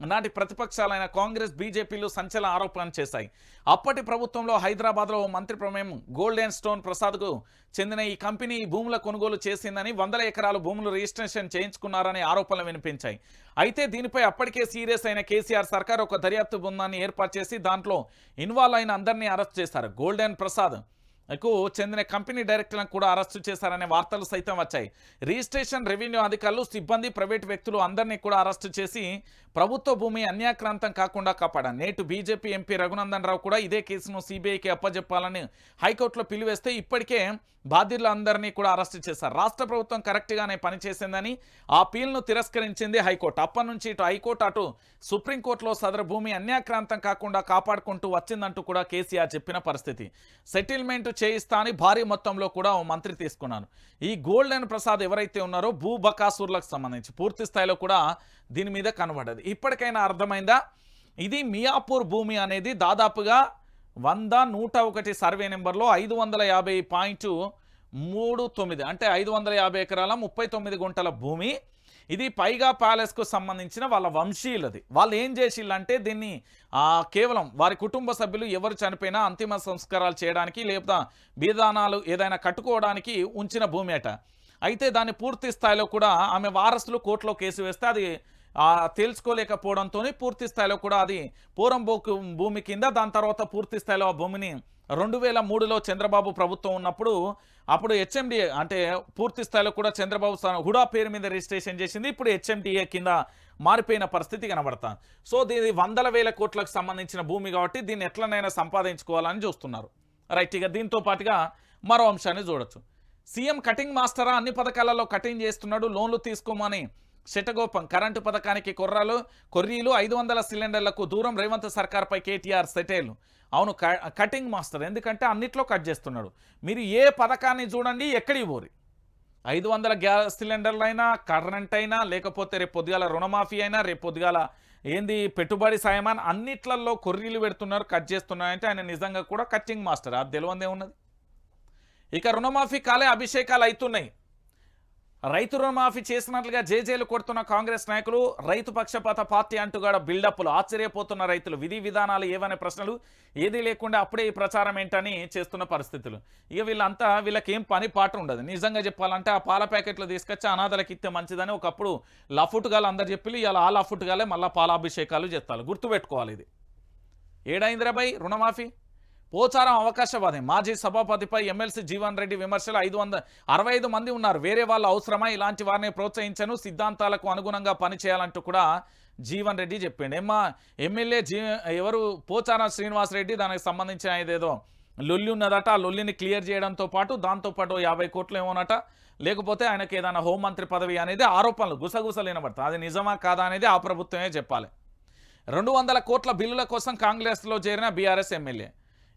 నాటి ప్రతిపక్షాలైన కాంగ్రెస్ బీజేపీలు సంచలన ఆరోపణలు చేశాయి. అప్పటి ప్రభుత్వంలో హైదరాబాద్లో ఓ మంత్రి ప్రమేయం గోల్డెన్ స్టోన్ ప్రసాద్కు చెందిన ఈ కంపెనీ ఈ భూముల కొనుగోలు చేసిందని వందల ఎకరాలు భూములు రిజిస్ట్రేషన్ చేయించుకున్నారనే ఆరోపణలు వినిపించాయి. అయితే దీనిపై అప్పటికే సీరియస్ అయిన కేసీఆర్ సర్కార్ ఒక దర్యాప్తు బృందాన్ని ఏర్పాటు చేసి దాంట్లో ఇన్వాల్వ్ అయిన అందరినీ అరెస్ట్ చేశారు. గోల్డెన్ ప్రసాద్ కు చెందిన కంపెనీ డైరెక్టర్లను కూడా అరెస్టు చేశారనే వార్తలు సైతం వచ్చాయి. రిజిస్ట్రేషన్ రెవెన్యూ అధికారులు సిబ్బంది ప్రైవేట్ వ్యక్తులు అందరినీ కూడా అరెస్టు చేసి ప్రభుత్వ భూమి అన్యాక్రాంతం కాకుండా కాపాడారు. నేటు బీజేపీ ఎంపీ రఘునందన్ రావు కూడా ఇదే కేసును సిబిఐకి అప్పజెప్పాలని హైకోర్టులో పిలివేస్తే ఇప్పటికే బాధ్యులందరినీ కూడా అరెస్టు చేశారు. రాష్ట్ర ప్రభుత్వం కరెక్ట్గానే పనిచేసిందని ఆ పీల్ను తిరస్కరించింది హైకోర్టు. అప్పటి నుంచి ఇటు హైకోర్టు అటు సుప్రీంకోర్టులో సదరు భూమి అన్యాక్రాంతం కాకుండా కాపాడుకుంటూ వచ్చిందంటూ కూడా కేసీఆర్ చెప్పిన పరిస్థితి. సెటిల్మెంట్ చేయిస్తా అని భారీ మొత్తంలో కూడా మంత్రి తీసుకున్నాను. ఈ గోల్డెన్ ప్రసాద్ ఎవరైతే ఉన్నారో భూ బకాసూర్లకు సంబంధించి పూర్తి స్థాయిలో కూడా దీని మీద కనబడదు ఇప్పటికైనా అర్థమైందా? ఇది మియాపూర్ భూమి అనేది దాదాపుగా వంద నూట ఒకటి సర్వే నెంబర్లో ఐదు వందల యాభై పాయింట్ మూడు తొమ్మిది అంటే ఐదు వందల యాభై ఎకరాల ముప్పై తొమ్మిది గుంటల భూమి. ఇది పైగా ప్యాలెస్కు సంబంధించిన వాళ్ళ వంశీయులది. వాళ్ళు ఏం చేసిల్లంటే దీన్ని కేవలం వారి కుటుంబ సభ్యులు ఎవరు చనిపోయినా అంతిమ సంస్కారాలు చేయడానికి లేదా బీదానాలు ఏదైనా కట్టుకోవడానికి ఉంచిన భూమి అయితే దాన్ని పూర్తి స్థాయిలో కూడా ఆమె వారసులు కోర్టులో కేసు వేస్తే అది తేల్చుకోలేకపోవడంతో పూర్తి స్థాయిలో కూడా అది పూరం భూమి కింద దాని తర్వాత పూర్తి స్థాయిలో ఆ భూమిని రెండు వేల మూడులో చంద్రబాబు ప్రభుత్వం ఉన్నప్పుడు అప్పుడు హెచ్ఎండిఏ అంటే పూర్తి స్థాయిలో కూడా చంద్రబాబు హుడా పేరు మీద రిజిస్ట్రేషన్ చేసింది. ఇప్పుడు హెచ్ఎండిఏ కింద మారిపోయిన పరిస్థితి కనబడతా సో దీని వందల వేల కోట్లకు సంబంధించిన భూమి కాబట్టి దీన్ని ఎట్లనైనా సంపాదించుకోవాలని చూస్తున్నారు. రైట్ ఇక దీంతో పాటుగా మరో అంశాన్ని చూడొచ్చు. సీఎం కటింగ్ మాస్టరా? అన్ని పథకాలలో కటింగ్ చేస్తున్నాడు లోన్లు తీసుకోమని శటగోపం కరెంటు పథకానికి కొర్రాలు కొర్రీలు ఐదు వందల సిలిండర్లకు దూరం రేవంత్ సర్కార్పై కేటీఆర్ సెటైల్. అవును క- కటింగ్ మాస్టర్. ఎందుకంటే అన్నిట్లో కట్ చేస్తున్నాడు. మీరు ఏ పథకాన్ని చూడండి ఎక్కడికి పోరి ఐదు వందల గ్యాస్ సిలిండర్లు అయినా కరెంట్ అయినా లేకపోతే రేపు పొద్దుగాల రుణమాఫీ అయినా రేపు పొద్దుగాల ఏంది పెట్టుబడి సాయమాన్ అన్నిట్లలో కొర్రీలు పెడుతున్నారు కట్ చేస్తున్నారంటే ఆయన నిజంగా కూడా కట్టింగ్ మాస్టర్. అది తెలియందే ఉన్నది. ఇక రుణమాఫీ కాలే అభిషేకాలు అవుతున్నాయి రైతు రుణమాఫీ చేసినట్లుగా జేజేలు కొడుతున్న కాంగ్రెస్ నాయకులు రైతు పక్షపాత పార్టీ అంటుగాడ బిల్డప్లు ఆశ్చర్యపోతున్న రైతులు విధి విధానాలు ఏవనే ప్రశ్నలు ఏదీ లేకుండా అప్పుడే ఈ ప్రచారం ఏంటని చేస్తున్న పరిస్థితులు. ఇక వీళ్ళంతా వీళ్ళకేం పని పాట ఉండదు. నిజంగా చెప్పాలంటే ఆ పాల ప్యాకెట్లు తీసుకొచ్చి అనాథలకు ఇస్తే మంచిదని ఒకప్పుడు లఫుట్ అందరు చెప్పి ఇలా ఆ లఫుట్గాలే మళ్ళీ పాలాభిషేకాలు చేస్తారు. గుర్తుపెట్టుకోవాలి ఇది. ఏడైందిరాబాయ్ రుణమాఫీ? పోచారం అవకాశవాది. మాజీ సభాపతిపై ఎమ్మెల్సీ జీవన్ రెడ్డి విమర్శలు ఐదు వంద అరవై ఐదు మంది ఉన్నారు. వేరే వాళ్ళ అవసరమా? ఇలాంటి వారిని ప్రోత్సహించను. సిద్ధాంతాలకు అనుగుణంగా పనిచేయాలంటూ కూడా జీవన్ రెడ్డి చెప్పిండు. ఏమ్మా ఎమ్మెల్యే జీ ఎవరు? పోచారం శ్రీనివాస్ రెడ్డి దానికి సంబంధించిన ఏదేదో లొల్లి ఉన్నదట. ఆ లొల్లిని క్లియర్ చేయడంతో పాటు దాంతోపాటు యాభై కోట్లు ఏమోనట. లేకపోతే ఆయనకి ఏదైనా హోంమంత్రి పదవి అనేది ఆరోపణలు గుసగుసలు వినబడతాయి అది నిజమా కాదా అనేది ఆ ప్రభుత్వమే చెప్పాలి. రెండు వందల కోట్ల బిల్లుల కోసం కాంగ్రెస్లో చేరిన బీఆర్ఎస్ ఎమ్మెల్యే.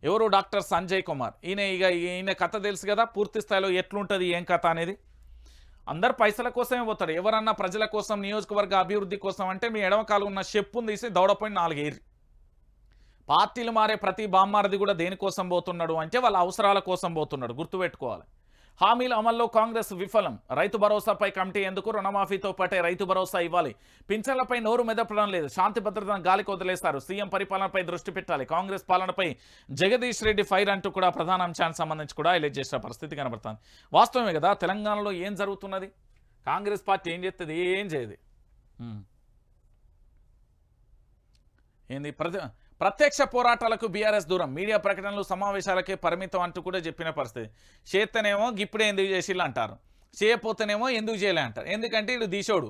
ఎవరు? డాక్టర్ సంజయ్ కుమార్. ఈయన ఇక ఈయన కథ తెలుసు కదా పూర్తి స్థాయిలో ఎట్లుంటుంది ఏం కథ అనేది. అందరు పైసల కోసమే పోతారు. ఎవరన్నా ప్రజల కోసం నియోజకవర్గ అభివృద్ధి కోసం అంటే మీ ఎడమ కాలు ఉన్న చెప్పును తీసి దౌడపోయిన నాలుగేరి పార్టీలు మారే ప్రతి బామ్మారది కూడా దేనికోసం పోతున్నాడు అంటే వాళ్ళ అవసరాల కోసం పోతున్నాడు. గుర్తుపెట్టుకోవాలి. హామీల అమల్లో కాంగ్రెస్ విఫలం. రైతు భరోసాపై కమిటీ ఎందుకు రుణమాఫీతో పాటే రైతు భరోసా ఇవ్వాలి? పింఛన్లపై నోరు మెదపడం లేదు. శాంతి భద్రతను గాలికి వదిలేస్తారు సీఎం పరిపాలనపై దృష్టి పెట్టాలి. కాంగ్రెస్ పాలనపై జగదీష్ రెడ్డి ఫైర్ అంటూ కూడా ప్రధాన అంశానికి సంబంధించి కూడా హైలైట్ చేసిన పరిస్థితి కనబడుతుంది. వాస్తవమే కదా తెలంగాణలో ఏం జరుగుతున్నది? కాంగ్రెస్ పార్టీ ఏం చేస్తుంది ఏం చేయదు. ఏంది? ప్రతి ప్రత్యక్ష పోరాటాలకు బీఆర్ఎస్ దూరం. మీడియా ప్రకటనలు సమావేశాలకే పరిమితం అంటూ కూడా చెప్పిన పరిస్థితి. చేత్తనేమో గిప్పుడే ఎందుకు చేసిళ్ళు అంటారు. చేయపోతేనేమో ఎందుకు చేయలే అంటారు. ఎందుకంటే వీడు దీశోడు.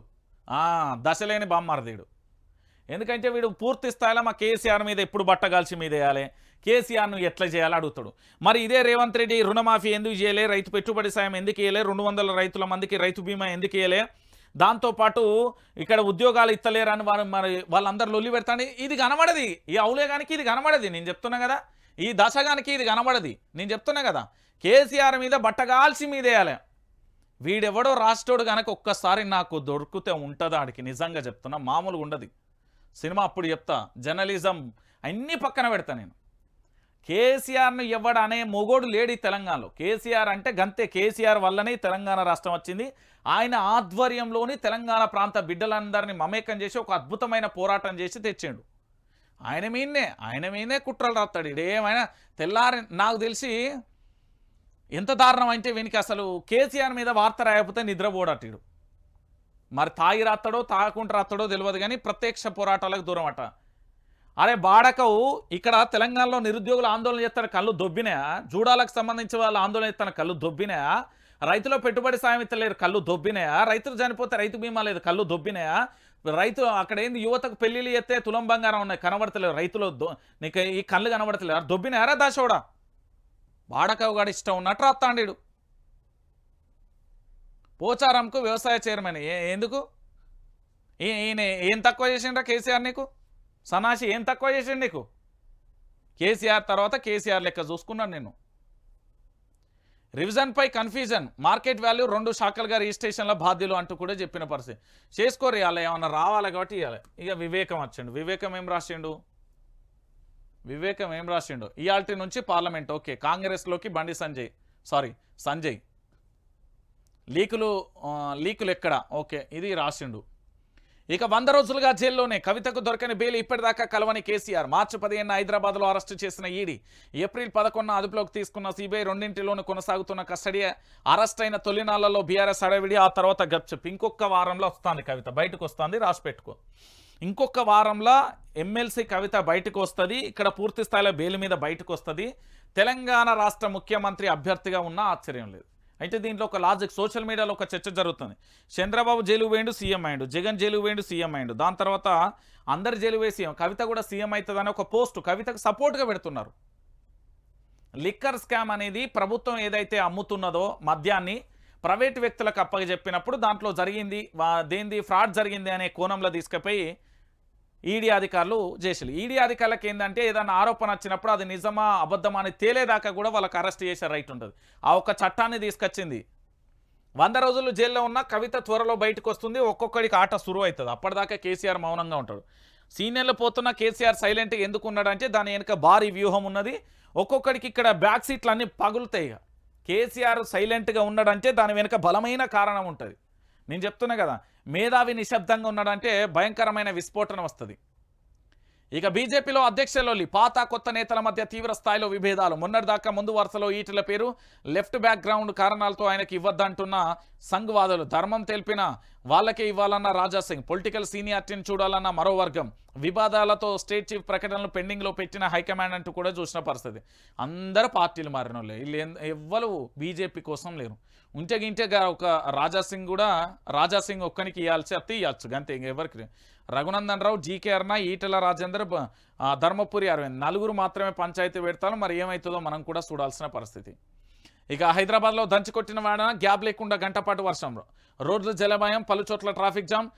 దశలేని బామ్మారదీడు. ఎందుకంటే వీడు పూర్తి స్థాయిలో మా కేసీఆర్ మీద ఎప్పుడు బట్టగాల్చి మీద వేయాలి. కేసీఆర్ను ఎట్లా చేయాలి అడుగుతాడు. మరి ఇదే రేవంత్ రెడ్డి రుణమాఫీ ఎందుకు చేయలే? రైతు పెట్టుబడి సాయం ఎందుకు ఇయ్యలే రెండు వందల రైతుల మందికి రైతు బీమా ఎందుకు ఇయ్యలే దాంతోపాటు ఇక్కడ ఉద్యోగాలు ఇస్తలేరని వారు మరి వాళ్ళందరూ లొల్లి పెడతాను ఇది కనబడది. ఈ అవులేగానికి ఇది కనబడది. నేను చెప్తున్నా కదా. ఈ దశగానికి ఇది కనబడది. నేను చెప్తున్నా కదా. కేసీఆర్ మీద బట్టగాల్సి మీదేయాలి. వీడెవడో రాష్ట్రోడు కనుక ఒక్కసారి నాకు దొరికితే ఉంటుంది ఆడికి? నిజంగా చెప్తున్నా. మామూలుగా ఉండదు సినిమా అప్పుడు చెప్తా. జర్నలిజం అన్నీ పక్కన పెడతా నేను. కేసీఆర్ను ఎవడు అనే మొగోడు లేడు ఈ తెలంగాణలో. కేసీఆర్ అంటే గంతే. కేసీఆర్ వల్లనే తెలంగాణ రాష్ట్రం వచ్చింది. ఆయన ఆధ్వర్యంలోని తెలంగాణ ప్రాంత బిడ్డలందరినీ మమేకం చేసి ఒక అద్భుతమైన పోరాటం చేసి తెచ్చాడు. ఆయన మీదనే ఆయన మీదనే కుట్రలు రాస్తాడు. ఇదేమైనా తెల్లారి నాకు తెలిసి ఎంత దారుణం అంటే వీనికి అసలు కేసీఆర్ మీద వార్త రాయకపోతే నిద్రపోడటాడు మరి తాగి రాస్తాడో తాగకుండా రాస్తాడో తెలియదు కానీ ప్రత్యక్ష పోరాటాలకు దూరం అట అరే బాడకవు ఇక్కడ తెలంగాణలో నిరుద్యోగులు ఆందోళన చేస్తారు కళ్ళు దొబ్బినాయా? జూడాలకు సంబంధించి వాళ్ళు ఆందోళన చేస్తున్న కళ్ళు దొబ్బినాయా? రైతులో పెట్టుబడి సాయం ఇస్తలేరు కళ్ళు దొబ్బినాయా? రైతులు చనిపోతే రైతు బీమా లేదు కళ్ళు దొబ్బినాయా? రైతు అక్కడ ఏంది యువతకు పెళ్ళిళ్ళు ఎత్తే తులం బంగారం ఉన్నాయి కనబడతలేదు రైతులు దొ- నీకు ఈ కళ్ళు కనబడతలేరు దొబ్బినాయారా దాశోడా బాడకవు గాడు ఇష్టం ఉన్నట్టు రాస్తాండు పోచారంకు వ్యవసాయ చైర్మన్ ఏ- ఎందుకు? ఈయన ఏం తక్కువ చేసిండ్రా కేసీఆర్ నీకు? సనాసి ఏం తక్కువ చేసిండు నీకు? కేసీఆర్ తర్వాత కేసీఆర్ లెక్క చూసుకున్నాను నేను. రివిజన్పై కన్ఫ్యూజన్ మార్కెట్ వాల్యూ రెండు శాఖలుగా రిజిస్ట్రేషన్ల బాధ్యులు అంటూ కూడా చెప్పిన పరిస్థితి. చేసుకోరు ఇవాళ ఏమన్నా రావాలి కాబట్టి ఇవ్వాలి ఇక వివేకం వచ్చిండు. వివేకం ఏం రాసిండు? వివేకం ఏం రాసిండు? ఇవాళ నుంచి పార్లమెంట్ ఓకే. కాంగ్రెస్లోకి బండి సంజయ్. సారీ సంజయ్. లీకులు లీకులు ఎక్కడ? ఓకే ఇది రాసిండు. ఇక వంద రోజులుగా జైల్లోనే కవితకు దొరకని బెయిల్ ఇప్పటిదాకా కలవని కేసీఆర్. మార్చి పదిహేను హైదరాబాద్లో అరెస్టు చేసిన ఈడీ. ఏప్రిల్ పదకొండున అదుపులోకి తీసుకున్న సిబిఐ రెండింటిలోనూ కొనసాగుతున్న కస్టడీ అరెస్ట్ అయిన తొలినాళ్ళలో బీఆర్ఎస్ అడవిడి ఆ తర్వాత గప్చప్ ఇంకొక వారంలో వస్తుంది కవిత. బయటకు వస్తుంది రాసి పెట్టుకో. ఇంకొక వారంలో ఎమ్మెల్సీ కవిత బయటకు వస్తుంది ఇక్కడ పూర్తి స్థాయిలో బెయిల్ మీద బయటకు వస్తుంది. తెలంగాణ రాష్ట్ర ముఖ్యమంత్రి అభ్యర్థిగా ఉన్నా ఆశ్చర్యం లేదు. అయితే దీంట్లో ఒక లాజిక్ సోషల్ మీడియాలో ఒక చర్చ జరుగుతుంది. చంద్రబాబు జైలు వేయండు సీఎం అయ్యండు. జగన్ జైలు వేయండు సీఎం అయ్యండు. దాని తర్వాత అందరు జైలు వేసి సీఎం కవిత కూడా సీఎం అవుతుందని ఒక పోస్ట్ కవితకు సపోర్ట్గా పెడుతున్నారు. లిక్కర్ స్కామ్ అనేది ప్రభుత్వం ఏదైతే అమ్ముతున్నదో మద్యాన్ని ప్రైవేట్ వ్యక్తులకు అప్పగజెప్పినప్పుడు దాంట్లో జరిగింది దేంది ఫ్రాడ్ జరిగింది అనే కోణంలో తీసుకుపోయి ఈడీ అధికారులు చేసారు ఈడీ అధికారులకు ఏంటంటే ఏదైనా ఆరోపణ వచ్చినప్పుడు అది నిజమా అబద్ధమా అని తేలేదాకా కూడా వాళ్ళకి అరెస్ట్ చేసే రైట్ ఉంటుంది ఆ ఒక్క చట్టాన్ని తీసుకొచ్చింది. వంద రోజులు జైల్లో ఉన్న కవిత త్వరలో బయటకు వస్తుంది ఒక్కొక్కడికి ఆట సురువు అవుతుంది. అప్పటిదాకా కేసీఆర్ మౌనంగా ఉంటాడు. సీనియర్లు పోతున్న కేసీఆర్ సైలెంట్గా ఎందుకు ఉన్నాడంటే దాని వెనుక భారీ వ్యూహం ఉన్నది. ఒక్కొక్కడికి ఇక్కడ బ్యాక్ సీట్లు అన్నీ పగులుతాయి కేసీఆర్ సైలెంట్గా ఉన్నాడంటే దాని వెనుక బలమైన కారణం ఉంటుంది. నేను చెప్తున్నా కదా మేధావి నిశ్శబ్దంగా ఉన్నాడంటే భయంకరమైన విస్ఫోటనం వస్తుంది. ఇక బీజేపీలో అధ్యక్షలోలి పాత కొత్త నేతల మధ్య తీవ్ర స్థాయిలో విభేదాలు. మొన్నటిదాకా ముందు వరుసలో ఈటల పేరు లెఫ్ట్ బ్యాక్గ్రౌండ్ కారణాలతో ఆయనకి ఇవ్వద్దంటున్న సంఘవాదులు. ధర్మం తెలిపిన వాళ్ళకే ఇవ్వాలన్న రాజా సింగ్ పొలిటికల్ సీనియారిటీని చూడాలన్న మరో వర్గం. వివాదాలతో స్టేట్ చీఫ్ ప్రకటనలు పెండింగ్లో పెట్టిన హైకమాండ్ అంటూ కూడా చూసిన పరిస్థితి. అందరు పార్టీలు మారిన వాళ్ళు వీళ్ళు ఎవ్వరు బీజేపీ కోసం లేరు. ఉంటే గింటే ఒక రాజా సింగ్ కూడా రాజా సింగ్ ఒక్కనికి ఇవ్వాల్సి అత్తే ఇవ్వచ్చు అంతే ఇంకెవరికి రఘునందన్ రావు జీకే అర్ణ ఈటల రాజేందర్ ధర్మపురి అరవింద్. నలుగురు మాత్రమే పంచాయతీ పెడతారు మరి ఏమవుతుందో మనం కూడా చూడాల్సిన పరిస్థితి. ఇక హైదరాబాద్లో దంచుకొట్టిన వాడన గ్యాప్ లేకుండా గంటపాటు వర్షంలో రోడ్లు జలమయం పలు చోట్ల ట్రాఫిక్ జామ్.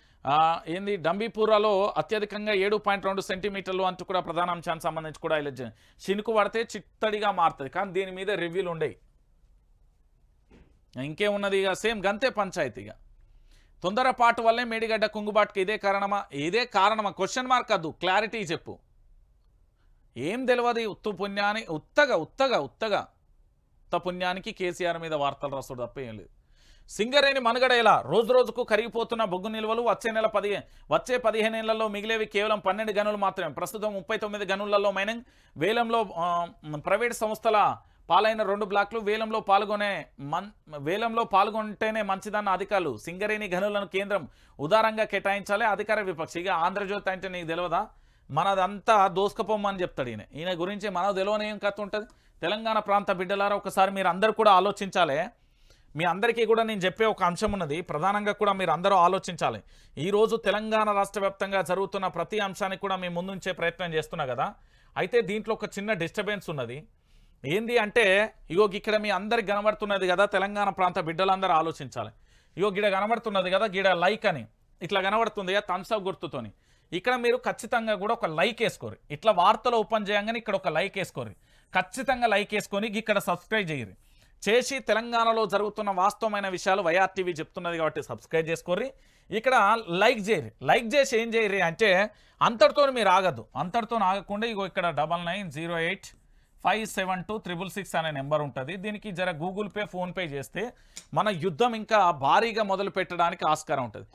ఏంది డంబీపూరాలో అత్యధికంగా ఏడు పాయింట్ రెండు సెంటీమీటర్లు అంటూ కూడా ప్రధాన అంశానికి సంబంధించి కూడా ఇలా చినుకు పడితే చిత్తడిగా మారుతుంది. కానీ దీని మీద రివ్యూలు ఉండేవి. ఇంకేమున్నది ఇక? సేమ్ గంతే పంచాయతీగా తొందరపాటు వల్లే మేడిగడ్డ కుంగుబాటుకి ఇదే కారణమా? ఇదే కారణమా? క్వశ్చన్ మార్క్ అద్దు. క్లారిటీ చెప్పు. ఏం తెలియదు ఉత్తు పుణ్యాన్ని ఉత్తగా ఉత్తగా ఉత్తగా. ఉత్త పుణ్యానికి కేసీఆర్ మీద వార్తలు రాస్తాడు తప్ప ఏం లేదు. సింగరేణి మనుగడ ఎలా? రోజు రోజుకు కరిగిపోతున్న బొగ్గు నిల్వలు వచ్చే నెల పదిహేను వచ్చే పదిహేను నెలల్లో మిగిలేవి కేవలం పన్నెండు గనులు మాత్రమే. ప్రస్తుతం ముప్పై తొమ్మిది గనులలో మైనింగ్ వేలంలో ప్రైవేట్ సంస్థల పాలైన రెండు బ్లాక్లు వేలంలో పాల్గొనే మన్ వేలంలో పాల్గొంటేనే మంచిదన్న అధికారులు. సింగరేణి గనులను కేంద్రం ఉదారంగా కేటాయించాలి అధికార విపక్ష. ఇక ఆంధ్రజ్యోతి అంటే నీకు తెలియదా మనదంతా దోసుకపోమని చెప్తాడు ఈయన. ఈయన గురించి మన తెలియని ఏం కథ ఉంటుంది? తెలంగాణ ప్రాంత బిడ్డలారా ఒకసారి మీరు అందరు కూడా ఆలోచించాలి. మీ అందరికీ కూడా నేను చెప్పే ఒక అంశం ఉన్నది. ప్రధానంగా కూడా మీరు అందరూ ఆలోచించాలి. ఈరోజు తెలంగాణ రాష్ట్ర వ్యాప్తంగా జరుగుతున్న ప్రతి అంశానికి కూడా మేము ముందుంచే ప్రయత్నం చేస్తున్నా కదా. అయితే దీంట్లో ఒక చిన్న డిస్టర్బెన్స్ ఉన్నది. ఏంది అంటే ఇగో ఇక్కడ మీ అందరికి కనబడుతున్నది కదా తెలంగాణ ప్రాంత బిడ్డలందరూ ఆలోచించాలి. ఇగో గిడ కనబడుతున్నది కదా గిడ లైక్ అని. ఇట్లా కనబడుతుంది కదా థమ్స్అప్ గుర్తుతోని. ఇక్కడ మీరు ఖచ్చితంగా కూడా ఒక లైక్ వేసుకోరు ఇట్లా వార్తలు ఓపెన్ చేయగానే ఇక్కడ ఒక లైక్ వేసుకోరు ఖచ్చితంగా లైక్ వేసుకొని ఇక్కడ సబ్స్క్రైబ్ చేయరు చేసి తెలంగాణలో జరుగుతున్న వాస్తవమైన విషయాలు వైఆర్టీవీ చెప్తున్నది కాబట్టి సబ్స్క్రైబ్ చేసుకోర్రి. ఇక్కడ లైక్ చేయరు లైక్ చేసి ఏం చేయరు అంటే అంతటితో మీరు ఆగద్దు. అంతటితో ఆగకుండా ఇగో ఇక్కడ double nine zero eight five seven two triple six అనే నెంబర్ ఉంటుంది. దీనికి జర గూగుల్ పే ఫోన్పే చేస్తే మన యుద్ధం ఇంకా భారీగా మొదలు పెట్టడానికి ఆస్కారం ఉంటుంది.